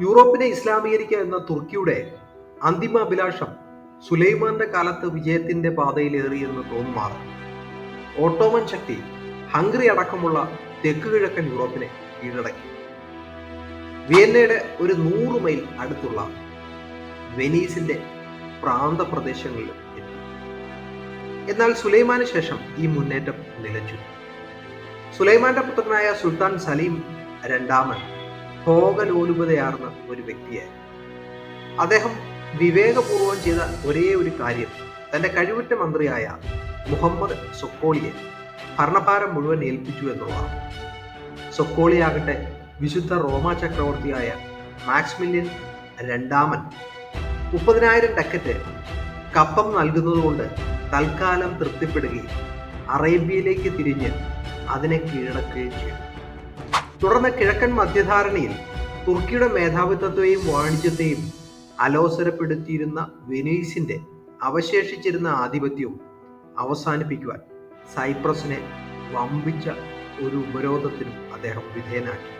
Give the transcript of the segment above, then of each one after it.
യൂറോപ്പിനെ ഇസ്ലാമീകരിക്കുക എന്ന തുർക്കിയുടെ അന്തിമ അഭിലാഷം സുലൈമാന്റെ കാലത്ത് വിജയത്തിന്റെ പാതയിലേറിയെന്ന് തോന്നുമാറ് ഓട്ടോമൻ ശക്തി ഹംഗറി അടക്കമുള്ള തെക്ക് കിഴക്കൻ യൂറോപ്പിനെ കീഴടക്കി. വിയന്നയുടെ ഒരു നൂറ് മൈൽ അടുത്തുള്ള വെനീസിന്റെ പ്രാന്ത പ്രദേശങ്ങളിൽ എത്തി. എന്നാൽ സുലൈമാന് ശേഷം ഈ മുന്നേറ്റം നിലച്ചു. സുലൈമാന്റെ പുത്രനായ സുൽത്താൻ സലീം രണ്ടാമൻ ഭോഗലോലുപതയാർന്ന ഒരു വ്യക്തിയായിരുന്നു അദ്ദേഹം വിവേകപൂർവം ചെയ്ത ഒരേ ഒരു കാര്യം തന്റെ കഴിവുറ്റ മന്ത്രിയായ മുഹമ്മദ് സൊക്കോളിയെ ഭരണഭാരം മുഴുവൻ ഏൽപ്പിച്ചു എന്നുള്ളതാണ്. സൊക്കോളിയാകട്ടെ വിശുദ്ധ റോമ ചക്രവർത്തിയായ മാക്സ്മില്യൻ രണ്ടാമൻ മുപ്പതിനായിരം ടക്കറ്റ് കപ്പം നൽകുന്നതുകൊണ്ട് തൽക്കാലം തൃപ്തിപ്പെടുകയും അറേബ്യയിലേക്ക് തിരിഞ്ഞ് അതിനെ കീഴടക്കുകയും ചെയ്തു. തുടർന്ന് കിഴക്കൻ മധ്യധാരണയിൽ തുർക്കിയുടെ മേധാവിത്വത്തെയും വാണിജ്യത്തെയും അലോസരപ്പെടുത്തിയിരുന്ന വെനീസിന്റെ അവശേഷിച്ചിരുന്ന ആധിപത്യവും അവസാനിപ്പിക്കുവാൻ സൈപ്രസിനെ വമ്പിച്ച ഒരു ഉപരോധത്തിനും അദ്ദേഹം വിധേയനാക്കി.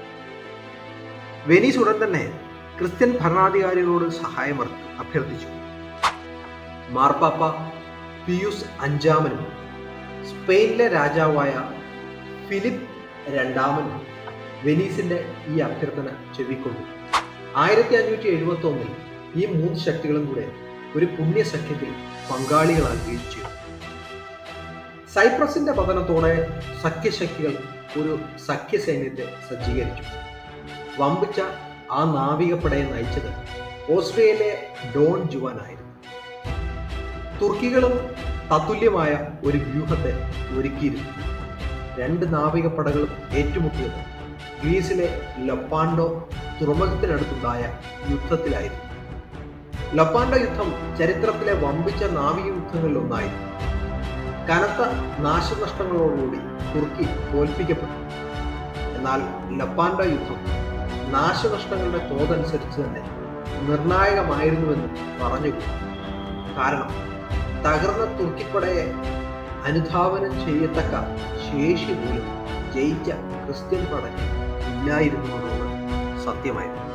വെനീസ് ഉടൻ തന്നെ ക്രിസ്ത്യൻ ഭരണാധികാരികളോട് സഹായം അഭ്യർത്ഥിച്ചു. മാർപ്പാപ്പ പിയൂസ് അഞ്ചാമനും സ്പെയിനിലെ രാജാവായ ഫിലിപ്പ് രണ്ടാമനും വെനീസിന്റെ ഈ അഭ്യർത്ഥന ചെവിക്കൊണ്ടു. ആയിരത്തി അഞ്ഞൂറ്റി എഴുപത്തി ഒന്നിൽ ഈ മൂന്ന് ശക്തികളും കൂടെ ഒരു പുണ്യസഖ്യത്തിൽ പങ്കാളികളാൽ വീഴ്ച സൈപ്രസിന്റെ പതനത്തോടെ സഖ്യശക്തികൾ ഒരു സഖ്യസൈന്യത്തെ സജ്ജീകരിച്ചു. വമ്പിച്ച ആ നാവികപ്പടയെ നയിച്ചത് ഓസ്ട്രിയയിലെ ഡോൺ ജുവാനായിരുന്നു തുർക്കികളും തത്തുല്യമായ ഒരു വ്യൂഹത്തെ ഒരുക്കിയിരുന്നു. രണ്ട് നാവികപ്പടകളും ഏറ്റുമുട്ടിയത് ഗ്രീസിലെ ലൊപ്പാൻഡോ തുറമുഖത്തിനടുത്തുണ്ടായ യുദ്ധത്തിലായിരുന്നു. ലൊപ്പാൻഡോ യുദ്ധം ചരിത്രത്തിലെ വമ്പിച്ച നാവിക യുദ്ധങ്ങളിൽ ഒന്നായിരുന്നു കനത്ത നാശനഷ്ടങ്ങളോടുകൂടി തുർക്കി തോൽപ്പിക്കപ്പെട്ടു. എന്നാൽ ലൊപ്പാൻഡോ യുദ്ധം നാശനഷ്ടങ്ങളുടെ തോതനുസരിച്ച് തന്നെ നിർണായകമായിരുന്നുവെന്ന് പറഞ്ഞു കാരണം തകർന്ന തുർക്കിപ്പടയെ അനുധാവനം ചെയ്യത്തക്ക ശേഷി പോലും ജയിച്ച ക്രിസ്ത്യൻ പടയ്ക്ക് ഇല്ലായിരുന്നു എന്നുള്ളത് സത്യമായിരുന്നു.